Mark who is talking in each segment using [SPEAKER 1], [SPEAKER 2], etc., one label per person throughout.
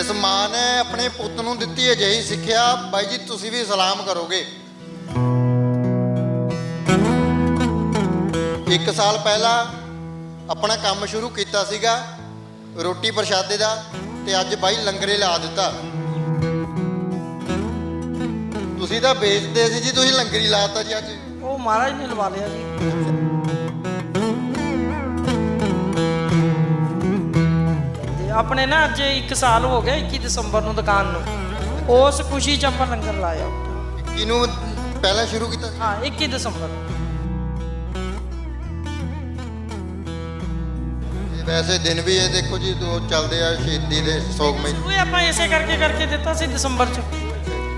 [SPEAKER 1] ਇਸ ਮਾਂ ਨੇ ਆਪਣੇ ਪੁੱਤ ਨੂੰ ਦਿੱਤੀ ਅਜਿਹੀ ਸਿੱਖਿਆ, ਬਾਈ ਜੀ, ਤੁਸੀਂ ਵੀ ਸਲਾਮ ਕਰੋਗੇ। ਇੱਕ ਸਾਲ ਪਹਿਲਾਂ ਆਪਣਾ ਕੰਮ ਸ਼ੁਰੂ ਕੀਤਾ ਸੀਗਾ, ਰੋਟੀ ਪ੍ਰਸ਼ਾਦੇ ਦਾ, ਤੇ ਅੱਜ ਬਾਈ ਲੰਗਰੇ ਲਾ ਦਿੱਤਾ। ਤੁਸੀਂ ਤਾਂ ਵੇਚਦੇ ਸੀ ਜੀ, ਤੁਸੀਂ ਲੰਗਰੀ ਲਾਤਾ ਜੀ ਅੱਜ।
[SPEAKER 2] ਉਹ ਮਹਾਰਾਜ ਨੇ ਲਵਾ ਲਿਆ ਜੀ। ਆਪਣੇ ਨਾ ਅੱਜ 1 ਸਾਲ ਹੋ ਗਿਆ 21 ਦਸੰਬਰ ਨੂੰ ਦੁਕਾਨ ਨੂੰ। ਉਸ ਖੁਸ਼ੀ ਚ ਆਪਾਂ ਲੰਗਰ ਲਾਇਆ।
[SPEAKER 1] ਕਿਨੂੰ ਪਹਿਲਾਂ ਸ਼ੁਰੂ ਕੀਤਾ?
[SPEAKER 2] ਹਾਂ 21 ਦਸੰਬਰ।
[SPEAKER 1] ਵੈਸੇ ਦਿਨ ਵੀ ਇਹ ਦੇਖੋ ਜੀ ਦੋ ਚੱਲਦੇ ਆ ਸ਼ਹੀਦੀ ਦੇ ਸੋਗਮਈ
[SPEAKER 2] ਉਹ ਆਪਾਂ ਇਸੇ ਕਰਕੇ ਕਰਕੇ ਦਿੱਤਾ ਸੀ ਦਸੰਬਰ ਚ।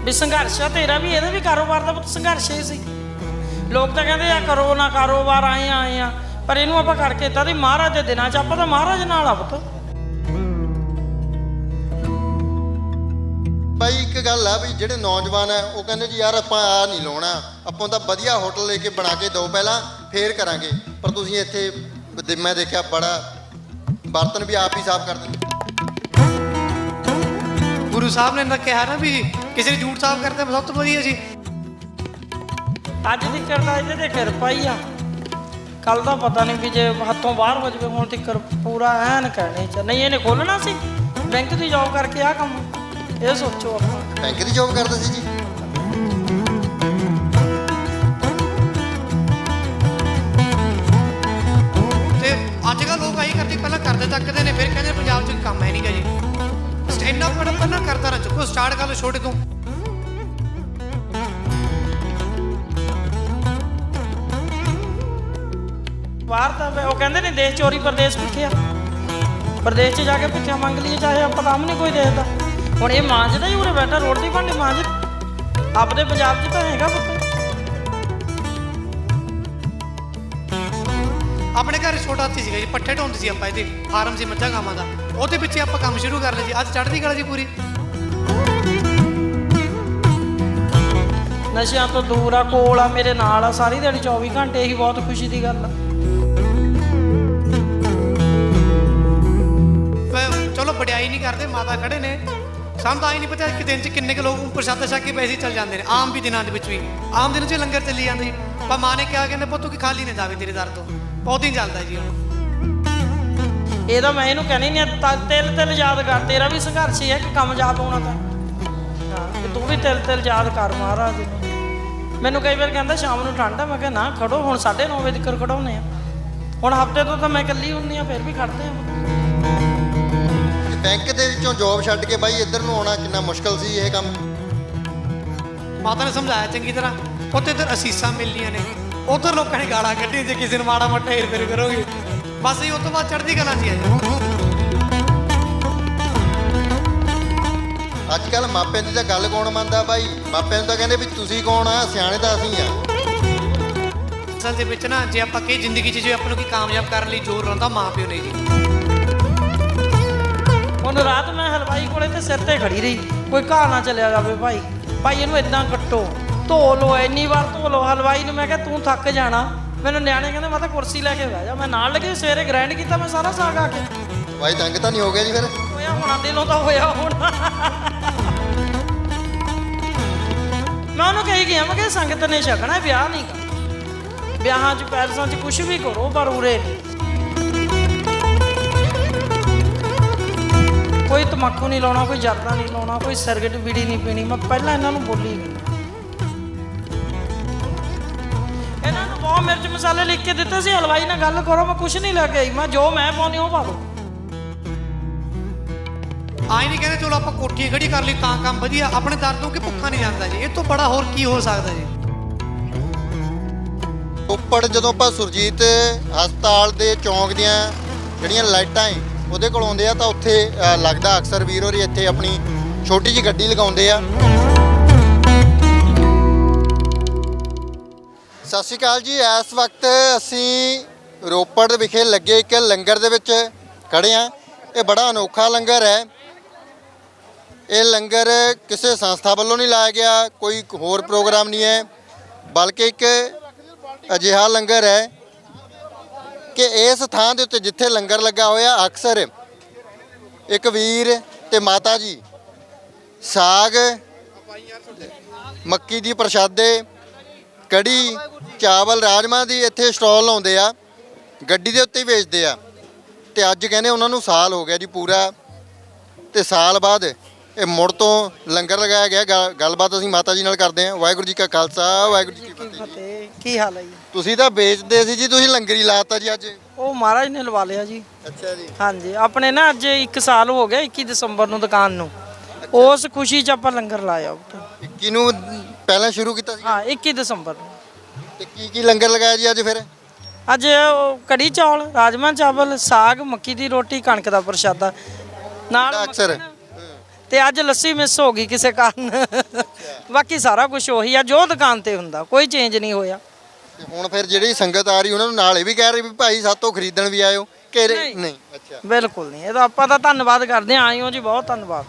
[SPEAKER 2] ਵੀ ਸੰਘਰਸ਼ ਤੇਰਾ ਵੀ ਇਹਦਾ ਵੀ ਕਾਰੋਬਾਰ ਦਾ ਪੁੱਤ ਸੰਘਰਸ਼ ਹੀ ਸੀ। ਲੋਕ ਤਾਂ ਕਹਿੰਦੇ ਆ ਕਰੋ ਨਾ ਕਾਰੋਬਾਰ ਆਏ ਆਏ ਆ। ਪਰ ਇਹਨੂੰ ਆਪਾਂ ਕਰਕੇ ਦਿੱਤਾ ਵੀ ਮਹਾਰਾਜ ਦੇ ਦਿਨਾਂ ਚ ਆਪਾਂ ਤਾਂ ਮਹਾਰਾਜ ਨਾਲ ਆ ਪੁੱਤ।
[SPEAKER 1] ਗੱਲ ਆ ਵੀ ਜਿਹੜੇ ਨੌਜਵਾਨ ਆ ਉਹ ਕਹਿੰਦੇ ਜੀ ਯਾਰ ਆਪਾਂ ਆ ਨਹੀਂ ਲਾਉਣਾ। ਆਪਾਂ ਤਾਂ ਵਧੀਆ ਹੋਟਲ ਲੈ ਕੇ ਬਣਾ ਕੇ ਦਿਓ ਪਹਿਲਾਂ ਫੇਰ ਕਰਾਂਗੇ। ਪਰ ਤੁਸੀਂ ਇੱਥੇ ਦ- ਮੈਂ ਦੇਖਿਆ ਬੜਾ ਬਰਤਨ ਵੀ ਆਪ ਹੀ ਸਾਫ਼ ਕਰਦੇ ਨੇ।
[SPEAKER 3] ਗੁਰੂ ਸਾਹਿਬ ਨੇ ਨਾ ਕਿਹਾ ਨਾ ਵੀ ਕਿਸੇ ਝੂਠ ਸਾਫ਼ ਕਰਦੇ ਸਭ ਤੋਂ ਵਧੀਆ ਜੀ।
[SPEAKER 2] ਅੱਜ ਦੀ ਕਰਦਾ ਇਹਦੇ ਤੇ ਕਿਰਪਾ ਹੀ ਆ ਕੱਲ ਦਾ ਪਤਾ ਨਹੀਂ ਵੀ ਜੇ ਹੱਥੋਂ ਬਾਹਰ ਹੋ ਜਾਵੇ ਹੁਣ ਤੱਕ ਪੂਰਾ ਐਨ ਕਹਿਣੇ ਚ। ਨਹੀਂ ਇਹਨੇ ਖੋਲਣਾ ਸੀ। ਬੈਂਕ ਦੀ ਜੌਬ ਕਰਕੇ ਆ ਕੰਮ। ਇਹ ਸੋਚੋ ਆਪਾਂ
[SPEAKER 1] ਬੈਂਕ ਦੀ ਜੌਬ ਕਰਦੇ ਸੀ ਜੀ।
[SPEAKER 3] ਤੇ ਅੱਜ ਕੱਲ੍ਹ ਲੋਕ ਆਹੀ ਕਰਦੇ ਪਹਿਲਾਂ ਕਰਦੇ ਤੱਕਦੇ ਨੇ ਫਿਰ ਕਹਿੰਦੇ ਪੰਜਾਬ 'ਚ ਕੰਮ ਹੈ ਨਹੀਂਗਾ ਜੀ। ਸਟੈਂਡ ਅਪ ਬੜਾ ਪਹਿਲਾਂ ਕਰਦਾ ਨਾ ਚੁੱਕੋ ਸਟਾਰਟ ਕਰ ਲਓ ਛੋਟੇ ਤੋਂ।
[SPEAKER 2] ਬਾਹਰ ਤਾਂ ਉਹ ਕਹਿੰਦੇ ਨੇ ਦੇਸ਼ ਚੋਰੀ ਪ੍ਰਦੇਸ਼ ਭੁੱਖਿਆ ਪ੍ਰਦੇਸ਼ 'ਚ ਜਾ ਕੇ ਭੁੱਖਿਆ ਮੰਗ ਲਈਏ ਚਾਹੇ ਆਪਾਂ ਕੰਮ ਨਹੀਂ ਕੋਈ ਦੇਖਦਾ। ਹੁਣ ਇਹ ਮਾਂਜਦਾ ਹੀ ਉਰੇ ਬੈਠਾ ਰੋਡ ਦੀ ਭਾਂਡੇ ਮਾਂਜ ਆਪਦੇ ਪੰਜਾਬ 'ਚ ਤਾਂ ਹੈਗਾ ਪੁੱਤ।
[SPEAKER 3] ਆਪਣੇ ਘਰ ਛੋਟਾ ਹਾਥੀ ਸੀਗਾ ਜੀ ਪੱਠੇ ਢੋਂਦੇ ਸੀ ਆਪਾਂ ਇਹਦੇ ਫਾਰਮ ਸੀ ਮੱਝਾਂ ਗਾਵਾਂ ਦਾ। ਉਹਦੇ ਪਿੱਛੇ ਆਪਾਂ ਕੰਮ ਸ਼ੁਰੂ ਕਰ ਲਿਆ ਜੀ ਅੱਜ ਚੜ੍ਹਦੀ ਕਲਾ ਜੀ ਪੂਰੀ।
[SPEAKER 2] ਨਸ਼ਿਆਂ ਤੋਂ ਦੂਰ ਆ ਕੋਲ ਆ ਮੇਰੇ ਨਾਲ ਆ ਸਾਰੀ ਦਿਹਾੜੀ 24 ਘੰਟੇ ਇਹੀ ਬਹੁਤ ਖੁਸ਼ੀ ਦੀ ਗੱਲ ਆ।
[SPEAKER 3] ਚਲੋ ਵਡਿਆਈ ਨਹੀਂ ਕਰਦੇ ਮਾਤਾ ਖੜੇ ਨੇ। ਸਾਨੂੰ ਤਾਂ ਹੀ ਨਹੀਂ ਪਤਾ ਕਿ ਦਿਨ 'ਚ ਕਿੰਨੇ ਕੁ ਲੋਕ ਪ੍ਰਸ਼ਾਦਾ ਛਕ ਕੇ ਪੈਸੇ ਚੱਲ ਜਾਂਦੇ ਨੇ, ਆਮ ਵੀ ਦਿਨਾਂ ਦੇ ਵਿੱਚ ਵੀ। ਆਮ ਦਿਨਾਂ 'ਚ ਲੰਗਰ ਚੱਲੀ ਜਾਂਦੇ ਪਰ ਮਾਂ ਨੇ ਕਿਹਾ, ਕਹਿੰਦੇ, ਪੁੱਤ ਕਿ ਖਾਲੀ ਨਾ ਜਾਵੇ ਤੇਰੇ ਦਰ ਤੋਂ। ਬਹੁਤ ਹੀ ਚੱਲਦਾ ਜੀ ਹੁਣ।
[SPEAKER 2] ਇਹਦਾ ਮੈਂ ਇਹਨੂੰ ਕਹਿੰਦੀ ਨਹੀਂ ਤਿਲ ਤਿਲ ਯਾਦ ਕਰ, ਤੇਰਾ ਵੀ ਸੰਘਰਸ਼ ਹੀ ਹੈ ਕਿ ਕੰਮ ਯਾਦ ਹੋਣਾ ਤਾਂ। ਹਾਂ ਕਿ ਤੂੰ ਵੀ ਤਿਲ ਤਿਲ ਯਾਦ ਕਰ ਮਹਾਰਾਜ। ਮੈਨੂੰ ਕਈ ਵਾਰ ਕਹਿੰਦਾ, ਸ਼ਾਮ ਨੂੰ ਠੰਡ ਆ। ਮੈਂ ਕਿਹਾ, ਨਾ, ਖੜੋ, ਹੁਣ 9:30 ਵਜੇ ਤੱਕ ਖੜਾਉਨੇ ਆ। ਹੁਣ ਹਫ਼ਤੇ ਤੋਂ ਤਾਂ ਮੈਂ ਇਕੱਲੀ ਹੁੰਨੀ ਆ, ਫਿਰ ਵੀ ਖੜਦੇ ਆ।
[SPEAKER 1] ਬੈਂਕ ਦੇ ਵਿੱਚੋਂ ਜੌਬ ਛੱਡ ਕੇ ਬਾਈ ਇੱਧਰ ਨੂੰ ਆਉਣਾ ਕਿੰਨਾ ਮੁਸ਼ਕਲ ਸੀ ਇਹ ਕੰਮ।
[SPEAKER 3] ਮਾਤਾ ਨੇ ਸਮਝਾਇਆ ਚੰਗੀ ਤਰ੍ਹਾਂ ਉੱਥੇ ਇੱਧਰ ਅਸੀਸਾਂ ਮਿਲਣੀਆਂ ਨੇ। ਉਧਰ ਲੋਕਾਂ ਨੇ ਗਾਲਾਂ ਕੱਢੀਆਂ ਜੇ ਕਿਸੇ ਨੂੰ ਮਾੜਾ ਮੋਟਾ ਹੀਰ ਫੇਰ ਕਰੋਗੇ। ਬਸ ਇਹ ਉਸ ਤੋਂ ਬਾਅਦ ਚੜ੍ਹਦੀ ਕਲਾ ਸੀ
[SPEAKER 1] ਅੱਜ ਕੱਲ ਮਾਪਿਆਂ ਦੀ ਤਾਂ ਗੱਲ ਕੌਣ ਮੰਨਦਾ ਬਾਈ? ਮਾਪਿਆਂ ਨੂੰ ਤਾਂ ਕਹਿੰਦੇ ਵੀ ਤੁਸੀਂ ਕੌਣ ਆ? ਸਿਆਣੇ ਤਾਂ ਅਸੀਂ ਆ।
[SPEAKER 3] ਅਸਲ ਦੇ ਵਿੱਚ ਨਾ ਜੇ ਆਪਾਂ ਕਹੀ ਜ਼ਿੰਦਗੀ 'ਚ ਜੇ ਆਪਾਂ ਨੂੰ ਕੀ ਕਾਮਯਾਬ ਕਰਨ ਲਈ ਜ਼ੋਰ ਲਾਉਂਦਾ ਮਾਂ ਪਿਓ ਨੇ ਜੀ।
[SPEAKER 2] ਹੁਣ ਰਾਤ ਮੈਂ ਹਲਵਾਈ ਕੋਲੇ ਤੇ ਸਿਰ ਤੇ ਖੜੀ ਰਹੀ। ਕੋਈ ਘਾਹ ਨਾ ਚਲਿਆ ਜਾਵੇ ਭਾਈ। ਭਾਈ ਇਹਨੂੰ ਇਦਾਂ ਕੱਟੋ। ਧੋ ਲੋ ਇੰਨੀ ਵਾਰ ਧੋ ਲੋ ਹਲਵਾਈ ਨੂੰ ਮੈਂ ਕਿਹਾ ਤੂੰ ਥੱਕ ਜਾਣਾ। ਮੈਨੂੰ ਨਿਆਣੇ ਕਹਿੰਦੇ ਮੈਂ ਤਾਂ ਕੁਰਸੀ ਲੈ ਕੇ ਬਹਿ ਜਾ। ਮੈਂ ਨਾਲ ਲੱਗੇ ਸਵੇਰੇ ਗ੍ਰਾਈਂਡ ਕੀਤਾ ਮੈਂ ਸਾਰਾ ਸਾਗ ਆ ਕੇ
[SPEAKER 1] ਬਾਈ ਤੰਗ ਤਾਂ ਨਹੀਂ ਹੋ ਗਿਆ ਜੀ ਫਿਰ?
[SPEAKER 2] ਹੋਇਆ ਹੋਣਾ ਦਿਲੋਂ ਤਾਂ ਹੋਇਆ ਹੋਣਾ। ਮੈਂ ਉਹਨੂੰ ਕਹੀ ਗਿਆ ਮੈਂ ਕਿਹਾ ਸੰਗਤ ਨੇ ਛਕਣਾ ਵਿਆਹ ਨਹੀਂ ਵਿਆਹਾਂ 'ਚ ਪੈਲਸਾਂ 'ਚ ਕੁਝ ਵੀ ਕਰੋ ਪਰ ਉਰੇ ਨਹੀਂ ਕੋਈ ਤਮਾਕੂ ਨਹੀਂ ਲਾਉਣਾ ਕੋਈ ਜਰਦਾ ਨਹੀਂ ਲਾਉਣਾ ਕੋਈ ਸਿਗਰਟ ਬੀੜੀ ਨਹੀਂ ਪੀਣੀ। ਮੈਂ ਪਹਿਲਾਂ ਇਹਨਾਂ ਨੂੰ ਬੋਲੀ ਨਹੀਂ ਇਹਨਾਂ ਨੂੰ ਬਹੁਤ ਮਿਰਚ ਮਸਾਲੇ ਲਿਖ ਕੇ ਦਿੱਤੇ ਸੀ ਹਲਵਾਈ ਨਾਲ ਗੱਲ ਕਰੋ ਮੈਂ ਕੁਝ ਨਹੀਂ ਲੈ ਕੇ ਆਈ। ਮੈਂ ਜੋ ਮੈਂ ਪਾਉਣੀ ਉਹ ਪਾ ਦੋ
[SPEAKER 3] ਆਈ ਨਹੀਂ ਕਹਿੰਦੇ ਚਲੋ ਆਪਾਂ ਕੋਠੀ ਖੜੀ ਕਰ ਲਈ ਤਾਂ ਕੰਮ ਵਧੀਆ। ਆਪਣੇ ਦਰ ਤੋਂ ਕਿ ਭੁੱਖਾ ਨਹੀਂ ਜਾਂਦਾ ਜੀ? ਇਹ ਤੋਂ ਬੜਾ ਹੋਰ ਕੀ ਹੋ ਸਕਦਾ ਜੀ?
[SPEAKER 1] ਉੱਪਰ ਜਦੋਂ ਆਪਾਂ ਸੁਰਜੀਤ ਹਸਪਤਾਲ ਦੇ ਚੌਂਕ ਦੀਆਂ ਜਿਹੜੀਆਂ ਲਾਈਟਾਂ ਏ ਉਹਦੇ ਕੋਲ ਆਉਂਦੇ ਆ ਤਾਂ ਉੱਥੇ ਅ, ਲੱਗਦਾ ਅਕਸਰ ਵੀਰ ਹੋਰੀ ਇੱਥੇ ਆਪਣੀ ਛੋਟੀ ਜਿਹੀ ਗੱਡੀ ਲਗਾਉਂਦੇ ਆ। ਸਤਿ ਸ਼੍ਰੀ ਅਕਾਲ ਜੀ ਇਸ ਵਕਤ ਅਸੀਂ ਰੋਪੜ ਦੇ ਵਿਖੇ ਲੱਗੇ ਇੱਕ ਲੰਗਰ ਦੇ ਵਿੱਚ ਖੜੇ ਆ। ਇਹ ਬੜਾ ਅਨੋਖਾ ਲੰਗਰ ਹੈ। ਇਹ ਲੰਗਰ ਕਿਸੇ ਸੰਸਥਾ ਵੱਲੋਂ ਨਹੀਂ ਲਾਇਆ ਗਿਆ ਕੋਈ ਹੋਰ ਪ੍ਰੋਗਰਾਮ ਨਹੀਂ ਹੈ ਬਲਕਿ ਇੱਕ ਅਜਿਹਾ ਲੰਗਰ ਹੈ ਕਿ ਇਸ ਥਾਂ ਦੇ ਉੱਤੇ ਜਿੱਥੇ ਲੰਗਰ ਲੱਗਾ ਹੋਇਆ, ਅਕਸਰ ਇੱਕ ਵੀਰ ਤੇ ਮਾਤਾ ਜੀ, ਸਾਗ, ਮੱਕੀ ਦੀ ਪ੍ਰਸ਼ਾਦੇ, ਕੜੀ, ਚਾਵਲ ਰਾਜਮਾ ਦੀ ਇੱਥੇ ਸਟਾਲ ਲਾਉਂਦੇ ਆ, ਗੱਡੀ ਦੇ ਉੱਤੇ ਹੀ ਵੇਚਦੇ ਆ। ਤੇ ਅੱਜ ਕਹਿੰਦੇ ਉਹਨਾਂ ਨੂੰ ਸਾਲ ਹੋ ਗਿਆ ਜੀ ਪੂਰਾ। ਤੇ ਸਾਲ ਬਾਅਦ ਇਹ ਮੁੜ ਤੋਂ ਲੰਗਰ ਲਗਾਇਆ ਗਿਆ ਗੱਲ- ਗੱਲਬਾਤ ਅਸੀਂ ਮਾਤਾ ਜੀ ਨਾਲ ਕਰਦੇ ਹਾਂ। ਵਾਹਿਗੁਰੂ ਜੀ ਕਾ ਖਾਲਸਾ ਵਾਹਿਗੁਰੂ ਜੀ ਕੀ
[SPEAKER 2] ਕੀ
[SPEAKER 1] ਫਤਿਹ
[SPEAKER 2] ਫਤਿਹ? ਕੀ ਹਾਲ ਹੈ ਜੀ?
[SPEAKER 1] ਤੁਸੀਂ ਤਾਂ ਵੇਚਦੇ ਸੀ ਜੀ ਤੁਸੀਂ ਲੰਗਰ ਹੀ ਲਾਤਾ ਜੀ ਅੱਜ।
[SPEAKER 2] ਉਹ ਮਹਾਰਾਜ ਨੇ ਲਵਾ ਲਿਆ ਜੀ।
[SPEAKER 1] ਅੱਛਾ ਜੀ।
[SPEAKER 2] ਹਾਂਜੀ ਆਪਣੇ ਨਾ ਅੱਜ 1 ਸਾਲ ਹੋ ਗਿਆ 21 ਦਸੰਬਰ ਨੂੰ ਦੁਕਾਨ ਨੂੰ। ਉਸ ਖੁਸ਼ੀ 'ਚ ਆਪਾਂ ਲੰਗਰ ਲਾਇਆ ਉੱਥੇ
[SPEAKER 1] 21 ਨੂੰ ਪਹਿਲਾਂ ਸ਼ੁਰੂ ਕੀਤਾ ਸੀ?
[SPEAKER 2] ਹਾਂ 21 ਦਸੰਬਰ ਨੂੰ।
[SPEAKER 1] ਤੇ ਕੀ ਕੀ ਲੰਗਰ ਲਗਾਇਆ ਜੀ ਅੱਜ ਫਿਰ?
[SPEAKER 2] ਅੱਜ ਉਹ ਕੜੀ ਚੌਲ ਰਾਜਮਾ ਚਾਵਲ ਸਾਗ ਮੱਕੀ ਦੀ ਰੋਟੀ ਕਣਕ ਦਾ ਪ੍ਰਸ਼ਾਦਾ। ਨਾਲ
[SPEAKER 1] ਅਕਸਰ।
[SPEAKER 2] ਤੇ ਅੱਜ ਲੱਸੀ ਮਿਸ ਹੋ ਗਈ ਕਿਸੇ ਕਾਰਨ। ਬਾਕੀ ਸਾਰਾ ਕੁਝ ਉਹੀ ਆ ਜੋ ਦੁਕਾਨ ਤੇ ਹੁੰਦਾ ਕੋਈ ਚੇਂਜ ਨਹੀਂ ਹੋਇਆ।
[SPEAKER 1] ਤੇ ਹੁਣ ਫਿਰ ਜਿਹੜੀ ਸੰਗਤ ਆ ਰਹੀ ਉਹਨਾਂ ਨੂੰ ਨਾਲ ਇਹ ਵੀ ਕਹਿ ਰਹੇ ਵੀ ਭਾਈ ਸਾਤੋਂ ਖਰੀਦਣ ਵੀ ਆਇਓ ਕਿ
[SPEAKER 2] ਨਹੀਂ।
[SPEAKER 1] ਅੱਛਾ।
[SPEAKER 2] ਬਿਲਕੁਲ ਨਹੀਂ ਇਹ ਤਾਂ ਆਪਾਂ ਤਾਂ ਧੰਨਵਾਦ ਕਰਦੇ ਹਾਂ ਆਇਓ ਜੀ ਬਹੁਤ ਧੰਨਵਾਦ।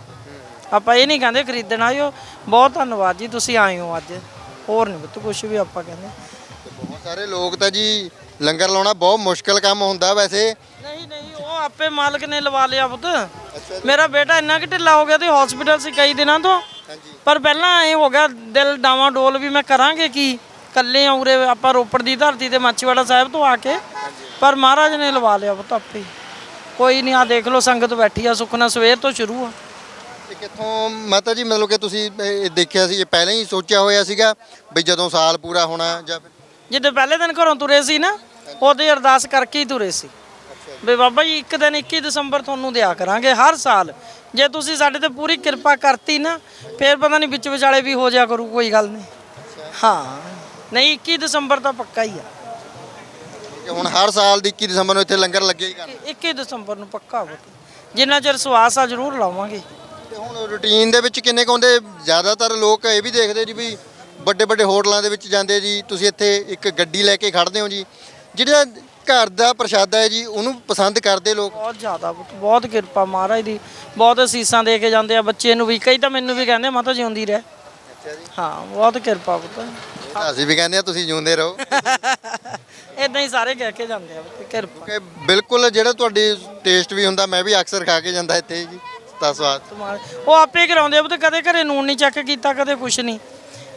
[SPEAKER 2] ਆਪਾਂ ਇਹ ਨਹੀਂ ਕਹਿੰਦੇ ਖਰੀਦਣ ਆਇਓ ਬਹੁਤ ਧੰਨਵਾਦ ਜੀ ਤੁਸੀਂ ਆਏ ਹੋ ਅੱਜ। ਹੋਰ ਨਹੀਂ ਬਤ ਕੁਝ ਵੀ ਆਪਾਂ ਕਹਿੰਦੇ।
[SPEAKER 1] ਤੇ ਬਹੁਤ ਸਾਰੇ ਲੋਕ ਤਾਂ ਜੀ ਲੰਗਰ ਲਾਉਣਾ ਬਹੁਤ ਮੁਸ਼ਕਲ ਕੰਮ ਹੁੰਦਾ ਵੈਸੇ।
[SPEAKER 2] ਆਪੇ ਮਾਲਕ ਨੇ ਲਵਾ ਲਿਆ ਪੁੱਤ। ਮੇਰਾ ਬੇਟਾ ਇੰਨਾ ਕਿ ਢਿੱਲਾ ਹੋ ਗਿਆ ਤੇ ਹਸਪੀਟਲ ਸੀ ਕਈ ਦਿਨਾਂ ਤੋਂ। ਪਰ ਪਹਿਲਾਂ ਇਹ ਹੋ ਗਿਆ ਦਿਲ ਡਾਵਾਂ ਡੋਲ ਵੀ ਮੈਂ ਕਰਾਂਗੇ ਕੀ? ਕੱਲੇ ਆ ਉਰੇ ਆਪਾਂ ਰੋਪੜ ਦੀ ਧਰਤੀ ਤੇ ਮਾਚੀਵਾੜਾ ਸਾਹਿਬ ਤੋਂ ਆ ਕੇ ਪਰ ਮਹਾਰਾਜ ਨੇ ਲਵਾ ਲਿਆ ਪੁੱਤ ਆਪੇ। ਕੋਈ ਨਹੀਂ ਆ ਦੇਖ ਲਓ ਸੰਗਤ ਬੈਠੀ ਆ ਸੁਖਨਾ ਸਵੇਰ ਤੋਂ ਸ਼ੁਰੂ ਆ।
[SPEAKER 1] ਕਿੱਥੋਂ ਮਾਤਾ ਜੀ ਮਤਲਬ ਕਿ ਤੁਸੀਂ ਦੇਖਿਆ ਸੀ ਇਹ ਪਹਿਲਾਂ ਹੀ ਸੋਚਿਆ ਹੋਇਆ ਸੀਗਾ ਵੀ ਜਦੋਂ ਸਾਲ ਪੂਰਾ ਹੋਣਾ ਜਾਂ
[SPEAKER 2] ਜਿੱਦੇ ਪਹਿਲੇ ਦਿਨ ਘਰੋਂ ਤੁਰੇ ਸੀ ਨਾ ਉਹਦੇ ਅਰਦਾਸ ਕਰਕੇ ਹੀ ਤੁਰੇ ਸੀ। ਵੀ ਬਾਬਾ ਜੀ ਇੱਕ ਦਿਨ 21 ਦਸੰਬਰ ਤੁਹਾਨੂੰ ਦਿਆ ਕਰਾਂਗੇ ਹਰ ਸਾਲ। ਜੇ ਤੁਸੀਂ ਸਾਡੇ ਤੇ ਪੂਰੀ ਕਿਰਪਾ ਕਰਤੀ ਨਾ ਫੇਰ ਪਤਾ ਨਹੀਂ ਵਿੱਚ ਵਿਚਾਲੇ ਵੀ ਹੋ ਜਾ ਕਰੂ ਕੋਈ ਗੱਲ ਨਹੀਂ। ਹਾਂ ਨਹੀਂ 21 ਦਸੰਬਰ ਤਾਂ ਪੱਕਾ ਹੀ ਆ।
[SPEAKER 1] ਕਿ ਹੁਣ ਹਰ ਸਾਲ ਦੀ 21 ਦਸੰਬਰ ਨੂੰ ਇੱਥੇ ਲੰਗਰ ਲੱਗੇ ਹੀ ਕਰਨਾ।
[SPEAKER 2] 21 ਦਸੰਬਰ ਨੂੰ ਪੱਕਾ ਹੋ ਜਿੰਨਾ ਚਿਰ ਸਵਾਸ ਆ ਜ਼ਰੂਰ ਲਾਵਾਂਗੇ।
[SPEAKER 1] ਤੇ ਹੁਣ ਰੂਟੀਨ ਦੇ ਵਿੱਚ ਕਿੰਨੇ ਕੁ ਆਉਂਦੇ? ਜ਼ਿਆਦਾਤਰ ਲੋਕ ਇਹ ਵੀ ਦੇਖਦੇ ਜੀ ਵੀ ਵੱਡੇ ਵੱਡੇ ਹੋਟਲਾਂ ਦੇ ਵਿੱਚ ਜਾਂਦੇ ਜੀ। ਤੁਸੀਂ ਇੱਥੇ ਇੱਕ ਗੱਡੀ ਲੈ ਕੇ ਖੜਦੇ ਹੋ ਜੀ। ਜਿਹੜਾ ਘਰ ਦਾ ਪ੍ਰਸ਼ਾਦਾ ਹੈ ਜੀ ਉਹਨੂੰ ਪਸੰਦ ਕਰਦੇ ਲੋਕ।
[SPEAKER 2] ਬਹੁਤ ਜ਼ਿਆਦਾ ਬਹੁਤ ਕਿਰਪਾ ਮਹਾਰਾਜ ਦੀ। ਬਹੁਤ ਅਸੀਸਾਂ ਦੇ ਕੇ ਜਾਂਦੇ ਆ ਬੱਚੇ ਨੂੰ ਵੀ। ਕਈ ਤਾਂ ਮੈਨੂੰ ਵੀ ਕਹਿੰਦੇ ਮਾਤਾ ਜਿਉਂਦੀ ਰਹਿ।
[SPEAKER 1] ਅੱਛਾ ਜੀ।
[SPEAKER 2] ਹਾਂ ਬਹੁਤ ਕਿਰਪਾ ਪੁੱਤ।
[SPEAKER 1] ਅਸੀਂ ਵੀ ਕਹਿੰਦੇ ਆ ਤੁਸੀਂ ਜਿਉਂਦੇ ਰਹੋ।
[SPEAKER 2] ਇਦਾਂ ਹੀ ਸਾਰੇ ਕਹਿ ਕੇ ਜਾਂਦੇ ਆ ਪੁੱਤ, ਕਿਰਪਾ।
[SPEAKER 1] ਕਿ ਬਿਲਕੁਲ ਜਿਹੜਾ ਤੁਹਾਡੀ ਟੇਸਟ ਵੀ ਹੁੰਦਾ ਮੈਂ ਵੀ ਅਕਸਰ ਖਾ ਕੇ ਜਾਂਦਾ ਇੱਥੇ ਜੀ ਤਾਂ ਸਵਾਦ।
[SPEAKER 2] ਤੁਮਾਰ ਉਹ ਆਪੇ ਕਰਾਉਂਦੇ ਆ ਪੁੱਤ ਕਦੇ ਘਰੇ ਨੂਨ ਨਹੀਂ ਚੱਕ ਕੀਤਾ ਕਦੇ ਕੁਛ ਨਹੀਂ।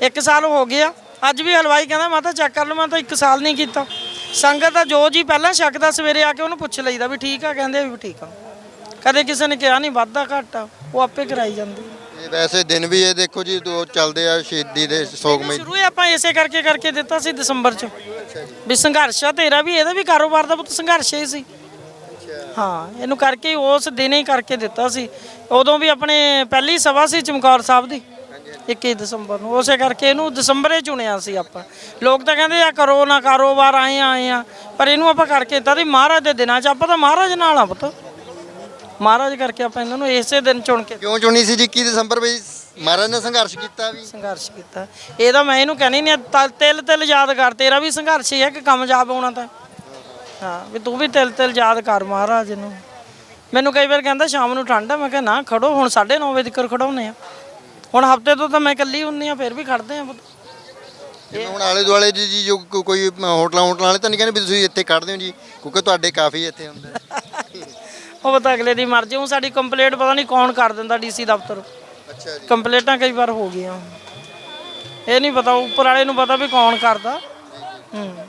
[SPEAKER 2] ਇੱਕ ਸਾਲ ਹੋ ਗਿਆ ਅੱਜ ਵੀ ਹਲਵਾਈ ਕਹਿੰਦਾ ਮਾਤਾ ਚੈੱਕ ਕਰ ਲਓ ਮੈਂ ਤਾਂ ਇੱਕ ਸਾਲ ਨਹੀਂ ਕੀਤਾ। ਸੰਗਤ ਦਾ ਜੋ ਜੀ ਪਹਿਲਾਂ ਛਕਦਾ ਸਵੇਰੇ ਆ ਕੇ ਉਹਨੂੰ ਪੁੱਛ ਲਈਦਾ ਵੀ ਠੀਕ ਆ ਕਹਿੰਦੇ ਵੀ ਠੀਕ ਆ। ਕਦੇ ਕਿਸੇ ਨੇ ਕਿਹਾ ਨਹੀਂ ਵਾਧਾ ਘਾਟਾ ਉਹ ਆਪੇ ਕਰਾਈ ਜਾਂਦੀ।
[SPEAKER 1] ਇਹ ਵੈਸੇ ਦਿਨ ਵੀ ਇਹ ਦੇਖੋ ਜੀ ਦੋ ਚੱਲਦੇ ਆ ਸ਼ਹੀਦੀ ਦੇ ਸੋਗਮਈ
[SPEAKER 2] ਸ਼ੁਰੂ ਹੀ ਆਪਾਂ ਇਸੇ ਕਰਕੇ ਕਰਕੇ ਦਿੱਤਾ ਸੀ ਦਸੰਬਰ ਚ। ਵੀ ਸੰਘਰਸ਼ ਆ ਤੇਰਾ ਵੀ ਇਹਦਾ ਵੀ ਕਾਰੋਬਾਰ ਦਾ ਪੁੱਤ ਸੰਘਰਸ਼ ਹੀ ਸੀ। ਹਾਂ ਇਹਨੂੰ ਕਰਕੇ ਉਸ ਦਿਨ ਹੀ ਕਰਕੇ ਦਿੱਤਾ ਸੀ। ਉਦੋਂ ਵੀ ਆਪਣੇ ਪਹਿਲੀ ਸਭਾ ਸੀ ਚਮਕੌਰ ਸਾਹਿਬ ਦੀ। 21 ਦਸੰਬਰ ਨੂੰ। ਉਸੇ ਕਰਕੇ ਇਹਨੂੰ ਦਸੰਬਰੇ ਚੁਣਿਆ ਸੀ ਆਪਾਂ। ਲੋਕ ਤਾਂ ਕਹਿੰਦੇ ਆ ਕਰੋ ਨਾ ਕਾਰੋਬਾਰ ਆਏ ਆਏ ਆ। ਪਰ ਇਹਨੂੰ ਆਪਾਂ ਕਰਕੇ ਤੇ ਮਹਾਰਾਜ ਦੇ ਦਿਨਾਂ 'ਚ ਆਪਾਂ ਤਾਂ ਮਹਾਰਾਜ ਨਾਲ ਆ ਪੁੱਤ। ਮਹਾਰਾਜ ਕਰਕੇ ਆਪਾਂ ਇਹਨਾਂ ਨੂੰ ਇਸੇ ਦਿਨ ਚੁਣ ਕੇ
[SPEAKER 1] ਕਿਉਂ ਚੁਣੀ ਸੀ ਜੀ 21 ਦਸੰਬਰ ਵੀ? ਮਹਾਰਾਜ ਨੇ ਸੰਘਰਸ਼ ਕੀਤਾ ਵੀ।
[SPEAKER 2] ਸੰਘਰਸ਼ ਕੀਤਾ। ਇਹਦਾ ਮੈਂ ਇਹਨੂੰ ਕਹਿਣੀ ਨਹੀਂ ਤ- ਤਿਲ ਤਿਲ ਯਾਦ ਕਰ ਤੇਰਾ ਵੀ ਸੰਘਰਸ਼ ਹੀ ਹੈ ਕਿ ਕਾਮਯਾਬ ਹੋਣਾ ਤਾਂ। ਹਾਂ ਵੀ ਤੂੰ ਵੀ ਤਿਲ ਤਿਲ ਯਾਦ ਕਰ ਮਹਾਰਾਜ ਨੂੰ। ਮੈਨੂੰ ਕਈ ਵਾਰ ਕਹਿੰਦਾ ਸ਼ਾਮ ਨੂੰ ਠੰਡ ਆ ਮੈਂ ਕਿਹਾ ਨਾ ਖੜੋ ਹੁਣ 9:30 ਵਜੇ ਤੱਕ ਖੜਾਉਨੇ ਆ। ਹੁਣ ਹਫ਼ਤੇ ਤੋਂ ਤਾਂ ਮੈਂ ਇਕੱਲੀ ਹੁੰਨੀ ਆ ਫਿਰ ਵੀ ਖੜਦੇ ਆ।
[SPEAKER 1] ਜਿਵੇਂ ਹੁਣ ਆਲੇ ਦੁਆਲੇ ਜੀ ਜੀ ਜੋ ਕੋ- ਕੋਈ ਹੋਟਲਾਂ ਹੋਟਲਾਂ ਵਾਲੇ ਤਾਂ ਨਹੀਂ ਕਹਿੰਦੇ ਵੀ ਤੁਸੀਂ ਇੱਥੇ ਕੱਢਦੇ ਹੋ ਜੀ ਕਿਉਂਕਿ ਤੁਹਾਡੇ ਕਾਫੀ ਇੱਥੇ ਹੁੰਦੇ।
[SPEAKER 2] ਉਹ ਪਤਾ ਅਗਲੇ ਦੀ ਮਰਜ਼ੀ ਹੁਣ ਸਾਡੀ ਕੰਪਲੇਂਟ ਪਤਾ ਨਹੀਂ ਕੌਣ ਕਰ ਦਿੰਦਾ ਡੀਸੀ ਦਫ਼ਤਰ।
[SPEAKER 1] ਅੱਛਾ ਜੀ।
[SPEAKER 2] ਕੰਪਲੇਂਟਾਂ ਕਈ ਵਾਰ ਹੋ ਗਈਆਂ। ਇਹ ਨਹੀਂ ਪਤਾ ਉੱਪਰ ਵਾਲੇ ਨੂੰ ਪਤਾ ਵੀ ਕੌਣ ਕਰਦਾ। ਹੂੰ।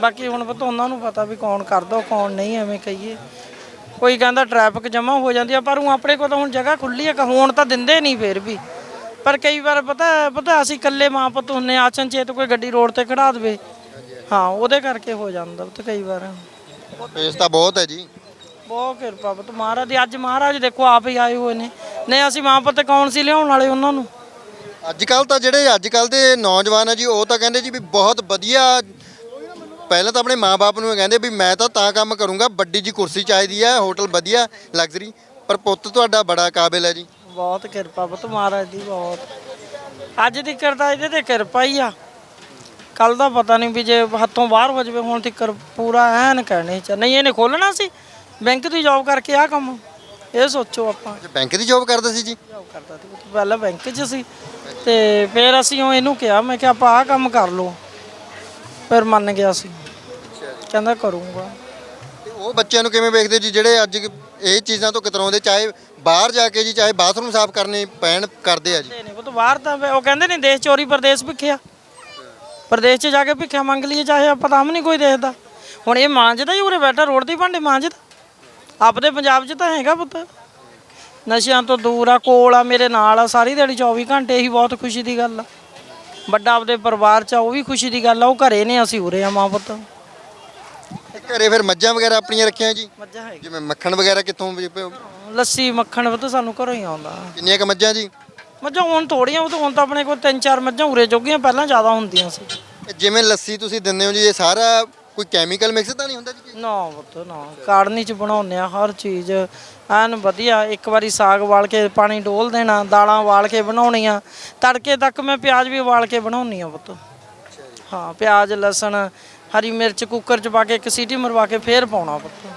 [SPEAKER 2] ਬਾਕੀ ਹੁਣ ਪਤਾ ਉਹਨਾਂ ਨੂੰ ਪਤਾ ਵੀ ਕੌਣ ਕਰਦਾ ਕੌਣ ਨਹੀਂ ਐਵੇਂ ਕਹੀਏ। ਕੋਈ ਕਹਿੰਦਾ ਟ੍ਰੈਫਿਕ ਜਮਾ ਹੋ ਜਾਂਦੀ ਆ ਪਰ ਉਹ ਆਪਣੇ ਕੋਲ ਤਾਂ ਹੁਣ ਜਗ੍ਹਾ ਖੁੱਲੀ ਆ ਹੋਣ ਤਾਂ ਦਿੰਦੇ ਨਹੀਂ ਫੇਰ ਵੀ। ਪਰ ਕਈ ਵਾਰ ਪਤਾ ਪਤਾ ਅਸੀਂ ਇਕੱਲੇ ਮਾਂ ਪੁੱਤ ਹੁੰਨੇ ਆਚਨ ਚੇਤ ਕੋਈ ਗੱਡੀ ਰੋਡ ਤੇ ਖੜਾ ਦੇਵੇ। ਹਾਂ ਉਹਦੇ ਕਰਕੇ ਹੋ ਜਾਂਦਾ ਤੇ ਕਈ ਵਾਰ।
[SPEAKER 1] ਫੇਸ ਤਾਂ ਬਹੁਤ ਹੈ ਜੀ।
[SPEAKER 2] ਬਹੁਤ ਕਿਰਪਾ ਪੁੱਤ ਮਹਾਰਾਜ ਦੀ। ਅੱਜ ਮਹਾਰਾਜ ਦੇਖੋ ਆਪ ਹੀ ਆਏ ਹੋਏ ਨੇ। ਨਹੀਂ ਅਸੀਂ ਮਾਂ ਪੁੱਤ ਕੌਣ ਸੀ ਲਿਆਉਣ ਵਾਲੇ ਉਹਨਾਂ ਨੂੰ?
[SPEAKER 1] ਅੱਜ ਕੱਲ ਤਾਂ ਜਿਹੜੇ ਅੱਜ ਕੱਲ ਦੇ ਨੌਜਵਾਨ ਆ ਜੀ ਉਹ ਤਾਂ ਕਹਿੰਦੇ ਜੀ ਵੀ ਬਹੁਤ ਵਧੀਆ ਪਹਿਲਾਂ ਤਾਂ ਆਪਣੇ ਮਾਪੇ ਨੂੰ ਇਹ ਕਹਿੰਦੇ ਵੀ ਮੈਂ ਤਾਂ ਤਾਂ ਕੰਮ ਕਰੂੰਗਾ ਵੱਡੀ ਜੀ ਕੁਰਸੀ ਚਾਹੀਦੀ ਹੈ ਹੋਟਲ ਵਧੀਆ ਲਗਜ਼ਰੀ ਪਰ ਪੁੱਤ ਤੁਹਾਡਾ ਬੜਾ ਕਾਬਿਲ ਹੈ ਜੀ।
[SPEAKER 2] ਬਹੁਤ ਕਿਰਪਾ ਪੁੱਤ ਮਹਾਰਾਜ ਦੀ ਬਹੁਤ। ਅੱਜ ਦੀ ਕਰਦਾ ਇਹਦੇ ਤੇ ਕਿਰਪਾ ਹੀ ਆ। ਕੱਲ ਦਾ ਪਤਾ ਨਹੀਂ ਵੀ ਜੇ ਹੱਥੋਂ ਬਾਹਰ ਹੋ ਜਾਵੇ ਹੁਣ ਤੱਕ ਪੂਰਾ ਐਨ ਕਹਿਣੇ ਚ ਨਹੀਂ ਇਹਨੇ ਖੋਲਣਾ ਸੀ। ਬੈਂਕ ਦੀ ਜੌਬ ਕਰਕੇ ਆ ਕੰਮ। ਇਹ ਸੋਚੋ ਆਪਾਂ।
[SPEAKER 1] ਬੈਂਕ ਦੀ ਜੌਬ ਕਰਦੇ ਸੀ ਜੀ?
[SPEAKER 2] ਜੌਬ ਕਰਦਾ ਸੀ ਪਹਿਲਾਂ ਬੈਂਕ 'ਚ ਸੀ। ਤੇ ਫਿਰ ਅਸੀਂ ਉਹ ਇਹਨੂੰ ਕਿਹਾ ਮੈਂ ਕਿਹਾ ਆਪਾਂ ਆਹ ਕੰਮ ਕਰ ਲਓ। ਫਿਰ ਮੰਨ ਗਿਆ ਸੀ। ਕਹਿੰਦਾ ਕਰੂੰਗਾ।
[SPEAKER 1] ਤੇ ਉਹ ਬੱਚਿਆਂ ਨੂੰ ਕਿਵੇਂ ਵੇਖਦੇ ਜੀ? ਜਿਹੜੇ ਅੱਜ ਇਹ ਚੀਜ਼ਾਂ ਤੋਂ ਕਤਰਾਉਂਦੇ ਚਾਹੇ ਬਾਹਰ ਜਾ ਕੇ ਜੀ ਚਾਹੇ ਬਾਥਰੂਮ ਸਾਫ਼ ਕਰਨੇ ਪੈਣ ਕਰਦੇ ਆ ਜੀ।
[SPEAKER 2] ਨਹੀਂ ਉਹ ਤਾਂ ਬਾਹਰ ਤਾਂ ਉਹ ਕਹਿੰਦੇ ਨਹੀਂ ਦੇਸ਼ ਚੋਰੀ ਪਰਦੇਸ ਭਿੱਖਿਆ। ਪਰਦੇਸ 'ਚ ਜਾ ਕੇ ਭਿੱਖਿਆ ਮੰਗ ਲਈਏ ਚਾਹੇ ਆਪਾਂ ਤਾਂ ਨਹੀਂ ਕੋਈ ਦੇਖਦਾ। ਹੁਣ ਇਹ ਮਾਂਜਦਾ ਹੀ ਉਰੇ ਬੈਠਾ ਰੋਡ ਤੇ ਭਾਂਡੇ ਮਾਂਜਦਾ ਆਪਦੇ ਪੰਜਾਬ 'ਚ ਤਾਂ ਹੈਗਾ ਪੁੱਤ। ਨਸ਼ਿਆਂ ਤੋਂ ਦੂਰ ਆ ਕੋਲ ਆ ਮੇਰੇ ਨਾਲ ਆ ਸਾਰੀ ਦਿਹਾੜੀ 24 ਘੰਟੇ ਹੀ ਬਹੁਤ ਖੁਸ਼ੀ ਦੀ ਗੱਲ ਆ। ਵੱਡਾ ਆਪਦੇ ਪਰਿਵਾਰ 'ਚ ਆ ਉਹ ਵੀ ਖੁਸ਼ੀ ਦੀ ਗੱਲ ਆ ਉਹ ਘਰੇ ਨੇ ਅਸੀਂ ਉਰੇ ਆ ਮਾਂ ਪੁੱਤ।
[SPEAKER 1] ਘਰੇ ਫਿਰ ਮੱਝਾਂ ਵਗੈਰਾ ਆਪਣੀਆਂ ਰੱਖੀਆਂ ਜੀ?
[SPEAKER 2] ਮੱਝਾਂ
[SPEAKER 1] ਜਿਵੇਂ ਮੱਖਣ ਵਗੈਰਾ ਕਿੱਥੋਂ ਵੀ ਪ-
[SPEAKER 2] ਲੱਸੀ ਮੱਖਣ ਪੁੱਤ ਸਾਨੂੰ ਘਰੋਂ ਹੀ ਆਉਂਦਾ।
[SPEAKER 1] ਕਿੰਨੀਆਂ ਕ ਮੱਝਾਂ ਜੀ?
[SPEAKER 2] ਮੱਝਾਂ ਹੁਣ ਥੋੜੀਆਂ ਉਹ ਤਾਂ ਹੁਣ ਤਾਂ ਆਪਣੇ ਕੋਲ ਤਿੰਨ ਚਾਰ ਮੱਝਾਂ ਉਰੇ ਜੋਗੀਆਂ ਪਹਿਲਾਂ ਜ਼ਿਆਦਾ ਹੁੰਦੀਆਂ ਸੀ।
[SPEAKER 1] ਇਹ ਜਿਵੇਂ ਲੱਸੀ ਤੁਸੀਂ ਦਿੰਦੇ ਹੋ ਜੀ ਇਹ ਸਾਰਾ ਕੋਈ ਕੈਮੀਕਲ ਮਿਕਸ ਤਾਂ ਨਹੀਂ ਹੁੰਦਾ ਜੀ
[SPEAKER 2] ਨਾ ਪੁੱਤ, ਨਾ। ਕਾੜਨੀ ਚ ਬਣਾਉਂਦੇ ਆ ਹਰ ਚੀਜ਼। ਐਨ ਵਧੀਆ, ਇੱਕ ਵਾਰੀ ਸਾਗ ਵਾਲ ਕੇ ਪਾਣੀ ਡੋਲ ਦੇਣਾ, ਦਾਲਾਂ ਵਾਲ ਕੇ ਬਣਾਉਣੀਆਂ। ਤੜਕੇ ਤੱਕ ਮੈਂ ਪਿਆਜ਼ ਵੀ ਵਾਲ ਕੇ ਬਣਾਉਣੀ ਆ ਪੁੱਤ। ਹਾਂ, ਪਿਆਜ਼, ਲਸਣ, ਹਰੀ ਮਿਰਚ ਕੁੱਕਰ ਚ ਪਾ ਕੇ ਇੱਕ ਸੀਟੀ ਮਰਵਾ ਕੇ ਫੇਰ ਪਾਉਣਾ ਪੁੱਤ।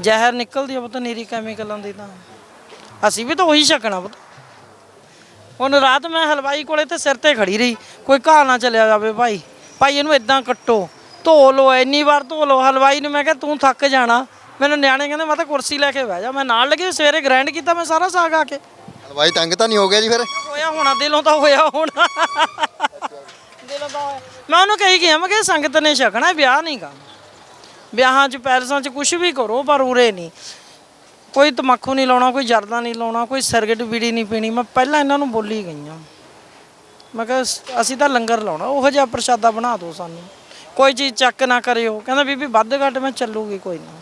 [SPEAKER 2] ਜ਼ਹਿਰ ਨਿਕਲਦੀ ਆ ਪੁੱਤ ਨੀਰੀ ਕੈਮੀਕਲਾਂ ਦੀ ਤਾਂ। ਅਸੀਂ ਵੀ ਤਾਂ ਉਹੀ ਛਕਣਾ ਪੁੱਤ। ਹੁਣ ਰਾਤ ਮੈਂ ਹਲਵਾਈ ਕੋਲੇ ਤੇ ਸਿਰ ਤੇ ਖੜੀ ਰਹੀ। ਕੋਈ ਘਾਹ ਨਾ ਚਲਿਆ ਜਾਵੇ ਭਾਈ। ਭਾਈ, ਇਹਨੂੰ ਇਦਾਂ ਕੱਟੋ। ਧੋ ਲੋ ਇੰਨੀ ਵਾਰ ਧੋ ਲੋ ਹਲਵਾਈ ਨੂੰ ਮੈਂ ਕਿਹਾ ਤੂੰ ਥੱਕ ਜਾਣਾ। ਮੈਨੂੰ ਨਿਆਣੇ ਕਹਿੰਦੇ ਮੈਂ ਤਾਂ ਕੁਰਸੀ ਲੈ ਕੇ ਬਹਿ ਜਾ। ਮੈਂ ਨਾਲ ਲੱਗੀ ਸਵੇਰੇ ਗ੍ਰਾਈਂਡ ਕੀਤਾ ਮੈਂ ਸਾਰਾ ਸਾਗ ਆ ਕੇ।
[SPEAKER 1] ਹਲਵਾਈ ਤੰਗ ਤਾਂ ਨਹੀਂ ਹੋ ਗਿਆ ਜੀ ਫਿਰ?
[SPEAKER 2] ਹੋਇਆ ਹੋਣਾ ਦਿਲੋਂ ਤਾਂ ਹੋਇਆ ਹੋਣਾ। ਦਿਲੋਂ ਤਾਂ ਹੋਇਆ। ਮੈਂ ਉਹਨੂੰ ਕਹੀ ਗਿਆ ਮੈਂ ਕਿ ਸੰਗਤ ਨੇ ਛਕਣਾ ਵਿਆਹ ਨਹੀਂ ਗਾ ਵਿਆਹਾਂ 'ਚ ਪੈਲਸਾਂ 'ਚ ਕੁਝ ਵੀ ਕਰੋ ਪਰ ਉਰੇ ਨਹੀਂ ਕੋਈ ਤਮਾਕੂ ਨਹੀਂ ਲਾਉਣਾ ਕੋਈ ਜਰਦਾ ਨਹੀਂ ਲਾਉਣਾ ਕੋਈ ਸਿਰਗਟ ਬੀੜੀ ਨਹੀਂ ਪੀਣੀ। ਮੈਂ ਪਹਿਲਾਂ ਇਹਨਾਂ ਨੂੰ ਬੋਲੀ ਗਈਆਂ। ਮੈਂ ਕਿਹਾ ਅਸੀਂ ਤਾਂ ਲੰਗਰ ਲਾਉਣਾ ਉਹੋ ਜਿਹਾ ਪ੍ਰਸ਼ਾਦਾ ਬਣਾ ਦਿਓ ਸਾਨੂੰ। ਕੋਈ ਚੀਜ਼ ਚੱਕ ਨਾ ਕਰਿਓ। ਕਹਿੰਦਾ, ਬੀਬੀ, ਵੱਧ ਘੱਟ ਮੈਂ ਚੱਲੂਗੀ, ਕੋਈ ਨਾ।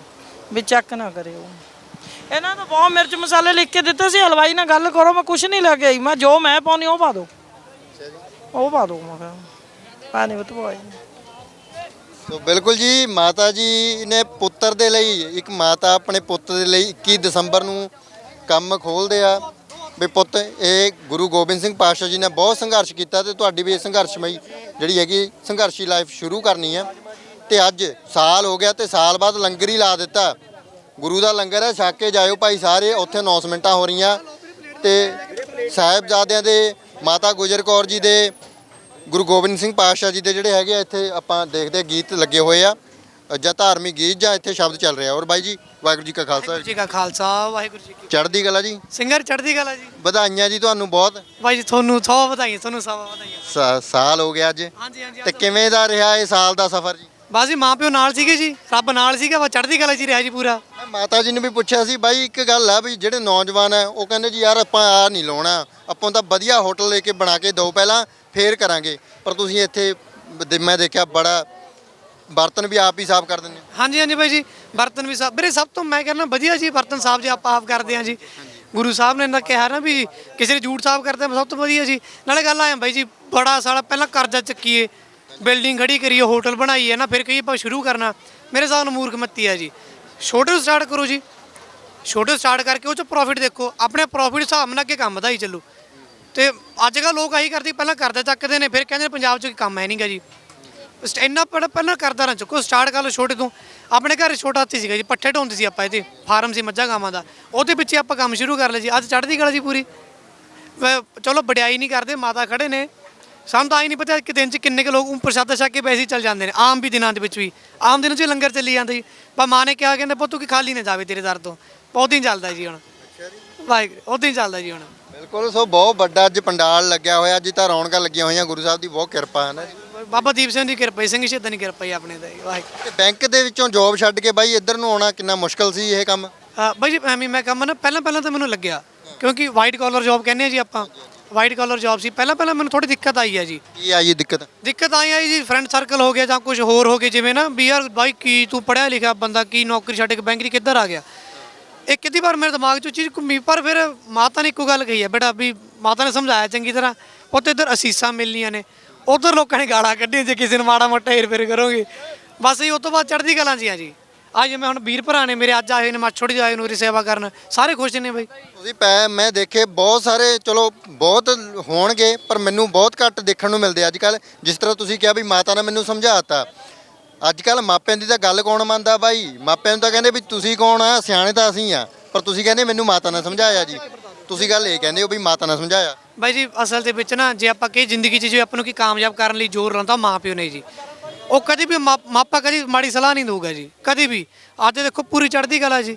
[SPEAKER 2] ਵੀ ਚੱਕ ਨਾ ਕਰਿਓ। ਇਹਨਾਂ ਤਾਂ ਬਹੁਤ ਮਿਰਚ ਮਸਾਲੇ ਲਿਖ ਕੇ ਦਿੱਤੇ ਸੀ। ਹਲਵਾਈ ਨਾਲ ਗੱਲ ਕਰੋ, ਮੈਂ ਕੁਝ ਨਹੀਂ ਲੈ ਕੇ ਆਈ। ਮੈਂ ਜੋ ਮੈਂ ਪਾਉਣੀ, ਉਹ ਪਾ ਦਿਓ। ਉਹ ਪਾ ਦਿਓ, ਮੈਂ ਕਿਹਾ। ਪਾ ਨਹੀਂ ਬਤਵਾਈ
[SPEAKER 1] ਸੋ ਬਿਲਕੁਲ ਜੀ, ਮਾਤਾ ਜੀ ਨੇ ਪੁੱਤਰ ਦੇ ਲਈ, ਇੱਕ ਮਾਤਾ ਆਪਣੇ ਪੁੱਤ ਦੇ ਲਈ 21 ਦਸੰਬਰ ਨੂੰ ਕੰਮ ਖੋਲਦੇ ਆ। ਵੀ ਪੁੱਤ, ਇਹ ਗੁਰੂ ਗੋਬਿੰਦ ਸਿੰਘ ਪਾਤਸ਼ਾਹ ਜੀ ਨੇ ਬਹੁਤ ਸੰਘਰਸ਼ ਕੀਤਾ ਤੇ ਤੁਹਾਡੀ ਵੀ ਇਹ ਸੰਘਰਸ਼ਮਈ ਜਿਹੜੀ ਹੈਗੀ ਸੰਘਰਸ਼ੀ ਲਾਈਫ ਸ਼ੁਰੂ ਕਰਨੀ ਹੈ ਤੇ ਅੱਜ ਸਾਲ ਹੋ ਗਿਆ ਤੇ ਸਾਲ ਬਾਅਦ ਲੰਗਰ ਹੀ ਲਾ ਦਿੱਤਾ। ਗੁਰੂ ਦਾ ਲੰਗਰ ਹੈ, ਛੱਕ ਕੇ ਜਾਇਓ ਭਾਈ ਸਾਰੇ, ਉੱਥੇ ਅਨਾਉਂਸਮੈਂਟਾਂ ਹੋ ਰਹੀਆਂ। ਤੇ ਸਾਹਿਬਜ਼ਾਦਿਆਂ ਦੇ, ਮਾਤਾ ਗੁਜਰ ਕੌਰ ਜੀ ਦੇ, ਗੁਰੂ ਗੋਬਿੰਦ ਸਿੰਘ ਪਾਤਸ਼ਾਹ ਜੀ ਦੇ ਜਿਹੜੇ ਹੈਗੇ ਆ, ਇੱਥੇ ਆਪਾਂ ਦੇਖਦੇ ਗੀਤ ਲੱਗੇ ਹੋਏ ਆ। ਜਾਂ ਧਾਰਮਿਕ ਗੀਤ ਜਾਂ ਇੱਥੇ ਸ਼ਬਦ ਚੱਲ ਰਿਹਾ। ਔਰ ਬਾਈ ਜੀ ਵਾਹਿਗੁਰੂ ਜੀ ਕਾ ਖਾਲਸਾ।
[SPEAKER 3] ਵਾਹਿਗੁਰੂ ਜੀ ਕਾ ਖਾਲਸਾ ਵਾਹਿਗੁਰੂ ਜੀ ਕੀ
[SPEAKER 1] ਚੜ੍ਹਦੀ ਕਲਾ ਜੀ?
[SPEAKER 3] ਸਿੰਗਰ ਚੜ੍ਹਦੀ ਕਲਾ ਜੀ।
[SPEAKER 1] ਵਧਾਈਆਂ ਜੀ ਤੁਹਾਨੂੰ ਬਹੁਤ।
[SPEAKER 3] ਬਾਈ ਜੀ ਤੁਹਾਨੂੰ ਸੌ ਵਧਾਈਆਂ ਤੁਹਾਨੂੰ ਸੌ ਵਧਾਈਆਂ।
[SPEAKER 1] ਸਾ- ਸਾਲ ਹੋ ਗਿਆ ਅੱਜ।
[SPEAKER 3] ਹਾਂਜੀ ਹਾਂਜੀ
[SPEAKER 1] ਤੇ ਕਿਵੇਂ ਦਾ ਰਿਹਾ ਇਹ ਸਾਲ ਦਾ ਸਫ਼ਰ ਜੀ?
[SPEAKER 3] ਬਾਜੀ ਮਾਂ ਪਿਓ ਨਾਲ ਸੀਗੇ ਜੀ ਰੱਬ ਨਾਲ ਸੀਗਾ ਵਾ ਚੜ੍ਹਦੀ ਕਲਾ ਜੀ ਰਿਹਾ ਜੀ ਪੂਰਾ।
[SPEAKER 1] ਮੈਂ ਮਾਤਾ ਜੀ ਨੂੰ ਵੀ ਪੁੱਛਿਆ ਸੀ ਬਾਈ ਇੱਕ ਗੱਲ ਆ ਵੀ ਜਿਹੜੇ ਨੌਜਵਾਨ ਆ ਉਹ ਕਹਿੰਦੇ ਜੀ ਯਾਰ ਆਪਾਂ ਆ ਨਹੀਂ ਲਾਉਣਾ। ਆਪਾਂ ਤਾਂ ਵਧੀਆ ਹੋਟਲ ਲੈ ਕੇ ਬਣਾ ਕੇ ਦਿਓ ਪਹਿਲਾਂ ਫੇਰ ਕਰਾਂਗੇ। ਪਰ ਤੁਸੀਂ ਇੱਥੇ ਦੇ- ਮੈਂ ਦੇਖਿਆ ਬੜਾ ਬਰਤਨ ਵੀ ਆਪ ਹੀ ਸਾਫ਼ ਕਰ ਦਿੰਦੇ ਹੋ?
[SPEAKER 3] ਹਾਂਜੀ ਹਾਂਜੀ ਬਾਈ ਜੀ, ਬਰਤਨ ਵੀ ਸਾਫ਼ ਵੀਰੇ ਸਭ ਤੋਂ ਮੈਂ ਕਹਿੰਦਾ ਵਧੀਆ ਜੀ ਬਰਤਨ ਸਾਫ਼ ਜੇ ਆਪਾਂ ਆਪ ਕਰਦੇ ਹਾਂ ਜੀ। ਗੁਰੂ ਸਾਹਿਬ ਨੇ ਤਾਂ ਕਿਹਾ ਨਾ ਵੀ ਕਿਸੇ ਨੇ ਜੂਠ ਸਾਫ਼ ਕਰਦੇ ਆ ਸਭ ਤੋਂ ਵਧੀਆ ਜੀ। ਨਾਲੇ ਗੱਲ ਆਇਆ ਬਾਈ ਜੀ, ਬੜਾ ਸਾਲਾ ਪਹਿਲਾਂ ਕਰਜ਼ਾ ਚੱਕੀਏ, ਬਿਲਡਿੰਗ ਖੜੀ ਕਰੀਏ, ਹੋਟਲ ਬਣਾਈਏ ਨਾ, ਫਿਰ ਕਹੀਏ ਆਪਾਂ ਸ਼ੁਰੂ ਕਰਨਾ। ਮੇਰੇ ਹਿਸਾਬ ਨਾਲ ਮੂਰਖ ਮੱਤੀ ਆ ਜੀ। ਛੋਟੇ ਤੋਂ ਸਟਾਰਟ ਕਰੋ ਜੀ। ਛੋਟੇ ਸਟਾਰਟ ਕਰਕੇ ਉਹ ਚ ਪ੍ਰੋਫਿਟ ਦੇਖੋ, ਆਪਣੇ ਪ੍ਰੋਫਿਟ ਹਿਸਾਬ ਨਾਲ ਅੱਗੇ ਕੰਮ ਵਧਾਈ ਚੱਲੋ। ਤੇ ਅੱਜ ਕੱਲ੍ਹ ਲੋਕ ਆਹੀ ਕਰਦੇ, ਪਹਿਲਾਂ ਕਰਜ਼ਾ ਚੱਕਦੇ ਨੇ, ਫਿਰ ਕਹਿੰਦੇ ਨੇ ਪੰਜਾਬ 'ਚ ਕੋਈ ਕੰਮ ਹੈ ਨਹੀਂਗਾ ਜੀ। ਸਟ- ਇੰਨਾ ਪੜ ਪਹਿਲਾਂ ਕਰਦਾ ਨਾ ਚੁੱਕੋ ਸਟਾਰਟ ਕਰ ਲਓ ਛੋਟੇ ਤੋਂ। ਆਪਣੇ ਘਰ ਛੋਟਾ ਹਾਥੀ ਸੀਗਾ ਜੀ, ਪੱਠੇ ਢੋਂਦੇ ਸੀ ਆਪਾਂ ਇਹਦੇ, ਫਾਰਮ ਸੀ ਮੱਝਾਂ ਗਾਵਾਂ ਦਾ। ਉਹਦੇ ਪਿੱਛੇ ਆਪਾਂ ਕੰਮ ਸ਼ੁਰੂ ਕਰ ਲਿਆ ਜੀ, ਅੱਜ ਚੜ੍ਹਦੀ ਕਲਾ ਜੀ ਪੂਰੀ। ਵੈ- ਚਲੋ ਵਡਿਆਈ ਨਹੀਂ ਕਰਦੇ, ਮਾਤਾ ਖੜੇ ਨੇ। ਸਾਨੂੰ ਤਾਂ ਆਈ ਨਹੀਂ ਪਤਾ ਕਿ ਦਿਨ 'ਚ ਕਿੰਨੇ ਕੁ ਲੋਕ ਪ੍ਰਸ਼ਾਦਾ ਛਕ ਕੇ ਵੈਸੇ ਚੱਲ ਜਾਂਦੇ ਨੇ, ਆਮ ਵੀ ਦਿਨਾਂ ਦੇ ਵਿੱਚ ਵੀ। ਆਮ ਦਿਨਾਂ 'ਚ ਵੀ ਲੰਗਰ ਚੱਲੀ ਜਾਂਦਾ ਜੀ। ਪਰ ਮਾਂ ਨੇ ਕਿਹਾ, ਕਹਿੰਦੇ, ਪੁੱਤ, ਤੂੰ ਕਿ ਖਾਲੀ ਨਾ ਜਾਵੇ ਤੇਰੇ ਦਰ ਤੋਂ? ਬਹੁਤ ਦਿਨ ਚੱਲਦਾ ਜੀ ਹੁਣ। ਵਾਹਿਗੁਰੂ ਉਹ ਹੀ ਚੱਲਦਾ ਜੀ ਹੁਣ।
[SPEAKER 1] ਬਿਲਕੁਲ, ਸੋ ਬਹੁਤ ਵੱਡਾ ਅੱਜ ਪੰਡਾਲ ਲੱਗਿਆ ਹੋਇਆ, ਅੱਜ ਤਾਂ ਰੌਣਕਾਂ ਲੱਗੀਆਂ ਹੋਈਆਂ, ਗੁਰੂ ਸਾਹਿਬ ਦੀ ਬਹੁਤ ਕਿਰਪਾ ਹੈ ਨਾ ਜੀ।
[SPEAKER 3] ਬਾਬਾ ਦੀਪ ਸਿੰਘ ਦੀ ਕਿਰਪਾ ਜੀ, ਸਿੰਘ ਸ਼ਹੀਦਾਂ ਦੀ ਕਿਰਪਾ ਜੀ ਆਪਣੇ ਤੇ ਵਾਹਿਗੁਰੂ।
[SPEAKER 1] ਤੇ ਬੈਂਕ ਦੇ ਵਿੱਚੋਂ ਜੌਬ ਛੱਡ ਕੇ ਬਾਈ ਇੱਧਰ ਨੂੰ ਆਉਣਾ ਕਿੰਨਾ ਮੁਸ਼ਕਲ ਸੀ ਇਹ ਕੰਮ?
[SPEAKER 3] ਅ, ਬਾਈ ਜੀ ਐਵੇਂ ਮੈਂ ਕੰਮ ਨਾ ਪਹਿਲਾਂ ਪਹਿਲਾਂ ਤਾਂ ਮੈਨੂੰ ਲੱਗਿਆ ਕਿਉਂਕਿ ਵਾਈਟ ਕਾਲਰ ਜੌਬ ਕਹਿੰਦੇ ਆ ਜੀ ਆਪਾਂ। ਵਾਈਟ ਕਾਲਰ ਜੌਬ ਸੀ। ਪਹਿਲਾਂ ਪਹਿਲਾਂ ਮੈਨੂੰ ਥੋੜੀ ਦਿੱਕਤ ਆਈ ਹੈ ਜੀ।
[SPEAKER 1] ਕੀ ਆਈ ਦਿੱਕਤ?
[SPEAKER 3] ਦਿੱਕਤ ਆਈ ਆਈ ਜੀ ਫਰੈਂਡ ਸਰਕਲ ਹੋ ਗਿਆ ਜਾਂ ਕੁਝ ਹੋਰ ਹੋ ਗਿਆ ਜਿਵੇਂ ਨਾ ਵੀ ਯਾਰ ਬਾਈ ਕੀ ਤੂੰ ਪੜਿਆ ਲਿਖਿਆ ਬੰਦਾ ਕੀ ਨੌਕਰੀ ਛੱਡ ਕੇ ਬੈਂਕ ਦੀ ਕਿੱਧਰ ਆ ਗਿਆ? ਇੱਕ ਕਿਤੇ ਵਾਰ ਮੇਰੇ ਦਿਮਾਗ 'ਚੋਂ ਚੀਜ਼ ਘੁੰਮੀ ਪਰ ਫਿਰ ਮਾਤਾ ਨੇ ਇੱਕੋ ਗੱਲ ਕਹੀ ਹੈ ਬੇਟਾ ਵੀ ਮਾਤਾ ਨੇ ਸਮਝਾਇਆ ਚੰਗੀ ਤਰ੍ਹਾਂ ਉੱਥੇ ਇੱਧਰ ਅਸੀਸਾਂ ਮਿਲਣੀਆਂ ਨੇ। ਉਧਰ ਲੋਕਾਂ ਨੇ ਗਾਲਾਂ ਕੱਢੀਆਂ ਜੇ, ਕਿਸੇ ਨੂੰ ਮਾੜਾ ਮੋਟਾ ਹੀਰ ਫੇਰ ਕਰੋਗੇ। ਬਸ ਜੀ ਉਸ ਤੋਂ ਬਾਅਦ ਚੜ੍ਹਦੀ ਕਲਾਂ ਜੀ ਆ ਜੀ। ਅੱਜ ਮੈਂ ਹੁਣ ਵੀਰ ਭਰਾ ਨੇ ਮੇਰੇ ਅੱਜ ਆਏ ਨੇ ਮਾਛੋੜੀ ਦੇ ਆਏ ਸੇਵਾ ਕਰਨ। ਸਾਰੇ ਖੁਸ਼ ਨੇ ਬਾਈ।
[SPEAKER 1] ਤੁਸੀਂ ਪੈ, ਮੈਂ ਦੇਖੇ, ਬਹੁਤ ਸਾਰੇ, ਚਲੋ, ਬਹੁਤ ਹੋਣਗੇ, ਪਰ ਮੈਨੂੰ ਬਹੁਤ ਘੱਟ ਦੇਖਣ ਨੂੰ ਮਿਲਦੇ ਅੱਜ ਕੱਲ ਜਿਸ ਤਰ੍ਹਾਂ ਤੁਸੀਂ ਕਿਹਾ ਵੀ ਮਾਤਾ ਨੇ ਮੈਨੂੰ ਸਮਝਾਤਾ। ਅੱਜ ਕੱਲ ਮਾਪਿਆਂ ਦੀ ਤਾਂ ਗੱਲ ਕੌਣ ਮੰਨਦਾ ਬਾਈ? ਮਾਪਿਆਂ ਨੂੰ ਤਾਂ ਕਹਿੰਦੇ ਵੀ ਤੁਸੀਂ ਕੌਣ ਆ? ਸਿਆਣੇ ਤਾਂ ਅਸੀਂ ਆ। ਪਰ ਤੁਸੀਂ ਕਹਿੰਦੇ ਮੈਨੂੰ ਮਾਤਾ ਨੇ ਸਮਝਾਇਆ ਜੀ। ਤੁਸੀਂ ਗੱਲ ਇਹ ਕਹਿੰਦੇ ਹੋ ਵੀ ਮਾਤਾ ਨੇ ਸਮਝਾਇਆ।
[SPEAKER 3] ਬਾਈ ਜੀ, ਅਸਲ ਦੇ ਵਿੱਚ ਨਾ ਜੇ ਆਪਾਂ ਕਹੀ ਜ਼ਿੰਦਗੀ 'ਚ ਜੇ ਆਪਾਂ ਨੂੰ ਕੀ ਕਾਮਯਾਬ ਕਰਨ ਲਈ ਜ਼ੋਰ ਲਾਉਂਦਾ ਮਾਂ ਪਿਓ ਨੇ ਜੀ। ਉਹ ਕਦੇ ਵੀ ਮਾ- ਮਾਪਾ ਕਦੀ ਮਾੜੀ ਸਲਾਹ ਨਹੀਂ ਦਊਗਾ ਜੀ। ਕਦੇ ਵੀ। ਅੱਜ ਦੇਖੋ ਪੂਰੀ ਚੜ੍ਹਦੀ ਕਲਾ ਜੀ।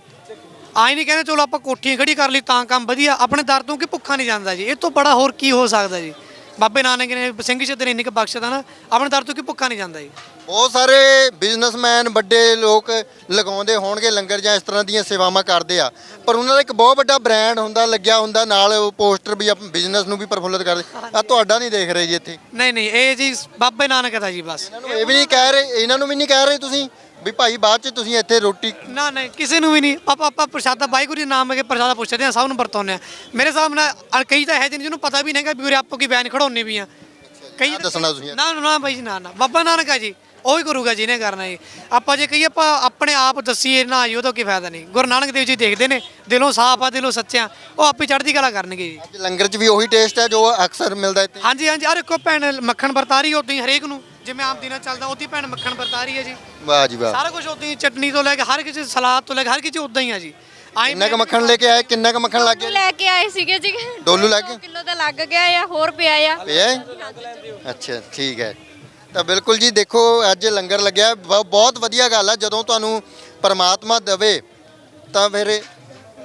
[SPEAKER 3] ਆਈ ਨਹੀਂ ਕਹਿੰਦੇ ਚਲੋ ਆਪਾਂ ਕੋਠੀਆਂ ਖੜੀ ਕਰ ਲਈ ਤਾਂ ਕੰਮ ਵਧੀਆ, ਆਪਣੇ ਦਰ ਤੋਂ ਕਿ ਭੁੱਖਾ ਨਹੀਂ ਜਾਂਦਾ ਜੀ। ਇਹ ਤੋਂ ਬੜਾ ਹੋਰ ਕੀ ਹੋ ਸਕਦਾ ਜੀ? ਬਾਬੇ ਨਾਨਕ ਨੇ ਸਿੰਘ ਸ਼ਦਰ ਇੰਨੀ ਕੁ ਬਖਸ਼ਦਾ ਨਾ, ਆਪਣੇ ਦਰ ਤੋਂ ਕਿ ਭੁੱਖਾ ਨਹੀਂ ਜਾਂਦਾ ਜੀ।
[SPEAKER 1] ਬਹੁਤ ਸਾਰੇ ਬਿਜ਼ਨਸਮੈਨ ਵੱਡੇ ਲੋਕ ਲਗਾਉਂਦੇ ਹੋਣਗੇ ਲੰਗਰ ਜਾਂ ਇਸ ਤਰ੍ਹਾਂ ਦੀਆਂ ਸੇਵਾਵਾਂ ਕਰਦੇ ਆ। ਪਰ ਉਹਨਾਂ ਦਾ ਇੱਕ ਬਹੁਤ ਵੱਡਾ ਬ੍ਰਾਂਡ ਹੁੰਦਾ ਲੱਗਿਆ ਹੁੰਦਾ ਨਾਲ ਉਹ ਪੋਸਟਰ ਵੀ ਆਪਣੇ ਬਿਜ਼ਨਸ ਨੂੰ ਵੀ ਪ੍ਰਫੁੱਲਤ ਕਰਦੇ। ਆ ਤੁਹਾਡਾ ਨਹੀਂ ਦੇਖ ਰਹੇ ਜੀ ਇੱਥੇ?
[SPEAKER 3] ਨਹੀਂ ਨਹੀਂ ਇਹ ਜੀ ਬਾਬੇ ਨਾਨਕ ਦਾ ਜੀ ਬਸ।
[SPEAKER 1] ਇਹਨਾਂ ਨੂੰ ਇਹ ਵੀ ਨਹੀਂ ਕਹਿ ਰਹੇ ਇਹਨਾਂ ਨੂੰ ਵੀ ਨਹੀਂ ਕਹਿ ਰਹੇ ਤੁਸੀਂ ਵੀ ਭਾਈ ਬਾਅਦ ਚ ਤੁਸੀਂ ਇੱਥੇ ਰੋਟੀ
[SPEAKER 3] ਨਾ ਨਹੀਂ ਕਿਸੇ ਨੂੰ ਵੀ ਨਹੀਂ। ਆਪਾਂ ਆਪਾਂ ਪ੍ਰਸ਼ਾਦਾ ਵਾਹਿਗੁਰੂ ਜੀ ਨਾਮ ਕੇ ਪ੍ਰਸ਼ਾਦਾ ਪੁੱਛਦੇ ਆ ਸਭ ਨੂੰ ਵਰਤਾਉਂਦੇ ਆ। ਮੇਰੇ ਅ- ਕਈ ਤਾਂ ਹੈ ਜਿਹਨੂੰ ਪਤਾ ਵੀ ਨਹੀਂਗਾ ਵੀ ਉਰੇ ਆਪੋ ਕੀ ਬੈਨ ਖੜਾਉਣੇ ਵੀ ਆ। ਕਈ
[SPEAKER 1] ਦੱਸਣਾ ਤੁਸੀਂ।
[SPEAKER 3] ਨਾ ਨਾ ਬਾਈ ਜੀ ਨਾ ਨਾ ਬਾਬਾ ਨਾਨਕ ਆ ਜੀ। ਉਹੀ ਕਰੂਗਾ ਜਿਹਨੇ ਕਰਨਾ ਜੀ। ਆਪਾਂ ਜੇ ਕਹੀਏ ਆਪਾਂ ਆਪਣੇ ਆਪ ਦੱਸੀਏ ਨਾ ਜੀ ਉਹਦਾ ਕੀ ਫਾਇਦਾ ਨਹੀਂ। ਗੁਰੂ ਨਾਨਕ ਦੇਵ ਜੀ ਦੇਖਦੇ ਨੇ ਦਿਲੋਂ ਸਾਫ਼ ਆ ਦਿਲੋਂ ਸੱਚਿਆ ਉਹ ਆਪੇ ਚੜ੍ਹਦੀ ਕਲਾ ਕਰਨਗੇ ਜੀ।
[SPEAKER 1] ਅੱਜ ਲੰਗਰ 'ਚ ਵੀ ਉਹੀ ਟੇਸਟ ਹੈ ਜੋ ਅਕਸਰ ਮਿਲਦਾ ਇੱਥੇ।
[SPEAKER 3] ਹਾਂਜੀ ਹਾਂਜੀ ਅਰੇ ਕੋ ਭੈਣ ਮੱਖਣ ਵਰਤਾਰੀ ਉਦੋਂ ਹੀ ਹਰੇਕ ਨੂੰ ਜਿਵੇਂ ਆਮ ਦਿਨਾਂ ਚੱਲਦਾ ਉਦੋਂ ਹੀ ਭੈਣ ਮੱਖਣ ਵਰਤਾਰੀ ਹੈ ਜੀ।
[SPEAKER 1] ਵਾਹ ਜੀ ਵਾਹ।
[SPEAKER 3] ਸਾਰਾ ਕੁਝ ਉਦੋਂ ਹੀ ਚਟਨੀ ਤੋਂ ਲੈ ਕੇ ਹਰ ਕਿਸੇ ਸਲਾਦ ਤੋਂ ਲੈ ਕੇ ਹਰ ਕਿਸੇ ਉਦਾਂ ਹੀ ਆ ਜੀ। ਆਈ
[SPEAKER 1] ਕਿੰਨਾ ਕੁ ਮੱਖਣ ਲੈ ਕੇ ਆਏ ਕਿੰਨਾ ਕੁ ਮੱਖਣ ਲੱਗ ਗਿਆ
[SPEAKER 4] ਲੈ ਕੇ ਆਏ ਸੀਗੇ ਜੀ।
[SPEAKER 1] ਡੋਲੂ ਲੱਗ ਗਿਆ?
[SPEAKER 4] ਕਿਲੋ ਦਾ ਲੱਗ ਗਿਆ ਆ ਹੋਰ ਪਿਆ ਆ।
[SPEAKER 1] ਪਿਆ ਹੈ? ਅੱਛਾ ਠੀਕ ਹੈ। ਤਾਂ ਬਿਲਕੁਲ ਜੀ, ਦੇਖੋ, ਅੱਜ ਲੰਗਰ ਲੱਗਿਆ ਬ- ਬਹੁਤ ਵਧੀਆ ਗੱਲ ਆ। ਜਦੋਂ ਤੁਹਾਨੂੰ ਪਰਮਾਤਮਾ ਦੇਵੇ, ਤਾਂ ਫਿਰ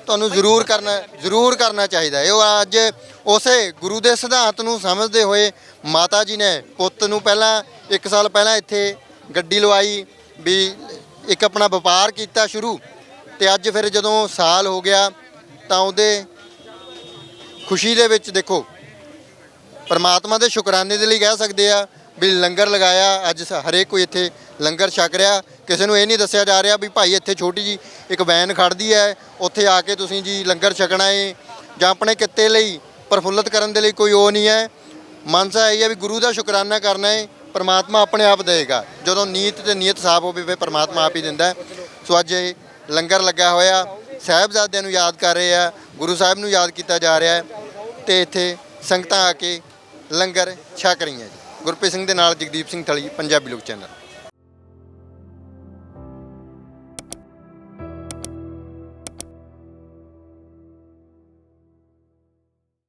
[SPEAKER 1] ਤੁਹਾਨੂੰ ਜ਼ਰੂਰ ਕਰਨਾ ਜ਼ਰੂਰ ਕਰਨਾ ਚਾਹੀਦਾ ਹੈ। ਉਹ ਅੱਜ ਉਸੇ ਗੁਰੂ ਦੇ ਸਿਧਾਂਤ ਨੂੰ ਸਮਝਦੇ ਹੋਏ ਮਾਤਾ ਜੀ ਨੇ ਪੁੱਤ ਨੂੰ ਪਹਿਲਾਂ 1 ਸਾਲ ਪਹਿਲਾਂ ਇੱਥੇ ਗੱਡੀ ਲਵਾਈ ਵੀ ਇੱਕ ਆਪਣਾ ਵਪਾਰ ਕੀਤਾ ਸ਼ੁਰੂ। ਤੇ ਅੱਜ ਫਿਰ ਜਦੋਂ ਸਾਲ ਹੋ ਗਿਆ, ਤਾਂ ਉਹਦੇ ਖੁਸ਼ੀ ਦੇ ਵਿੱਚ ਦੇਖੋ, ਪਰਮਾਤਮਾ ਦੇ ਸ਼ੁਕਰਾਨੇ ਦੇ ਲਈ ਕਹਿ ਸਕਦੇ ਆ ਵੀ ਲੰਗਰ ਲਗਾਇਆ, ਅੱਜ ਸ- ਹਰੇਕ ਕੋਈ ਇੱਥੇ ਲੰਗਰ ਛਕ ਰਿਹਾ। ਕਿਸੇ ਨੂੰ ਇਹ ਨਹੀਂ ਦੱਸਿਆ ਜਾ ਰਿਹਾ ਵੀ ਭਾਈ ਇੱਥੇ ਛੋਟੀ ਜੀ ਇੱਕ ਵੈਨ ਖੜਦੀ ਹੈ, ਉੱਥੇ ਆ ਕੇ ਤੁਸੀਂ ਜੀ ਲੰਗਰ ਛਕਣਾ ਏ। ਜਾਂ ਆਪਣੇ ਕਿੱਤੇ ਲਈ ਪ੍ਰਫੁੱਲਤ ਕਰਨ ਦੇ ਲਈ ਕੋਈ ਉਹ ਨਹੀਂ ਹੈ। ਮਨਸਾ ਇਹ ਹੈ ਵੀ ਗੁਰੂ ਦਾ ਸ਼ੁਕਰਾਨਾ ਕਰਨਾ ਏ, ਪਰਮਾਤਮਾ ਆਪਣੇ ਆਪ ਦੇਗਾ ਜਦੋਂ ਨੀਤ ਤੇ ਨੀਅਤ ਸਾਫ਼ ਹੋਵੇ, ਫਿਰ ਪਰਮਾਤਮਾ ਆਪ ਹੀ ਦਿੰਦਾ ਹੈ। ਸੋ ਅੱਜ ਇਹ ਲੰਗਰ ਲੱਗਾ ਹੋਇਆ। ਸਾਹਿਬਜ਼ਾਦਿਆਂ ਨੂੰ ਯਾਦ ਕਰ ਰਹੇ ਆ, ਗੁਰੂ ਸਾਹਿਬ ਨੂੰ ਯਾਦ ਕੀਤਾ ਜਾ ਰਿਹਾ ਹੈ ਤੇ ਇੱਥੇ ਸੰਗਤਾਂ ਆ ਕੇ ਲੰਗਰ ਛਕ ਰਹੀਆਂ ਜੀ। ਗੁਰਪ੍ਰੀਤ ਸਿੰਘ ਦੇ ਨਾਲ ਜਗਦੀਪ ਸਿੰਘ ਥਲੀ ਪੰਜਾਬੀ ਲੋਕ ਚੈਨਲ।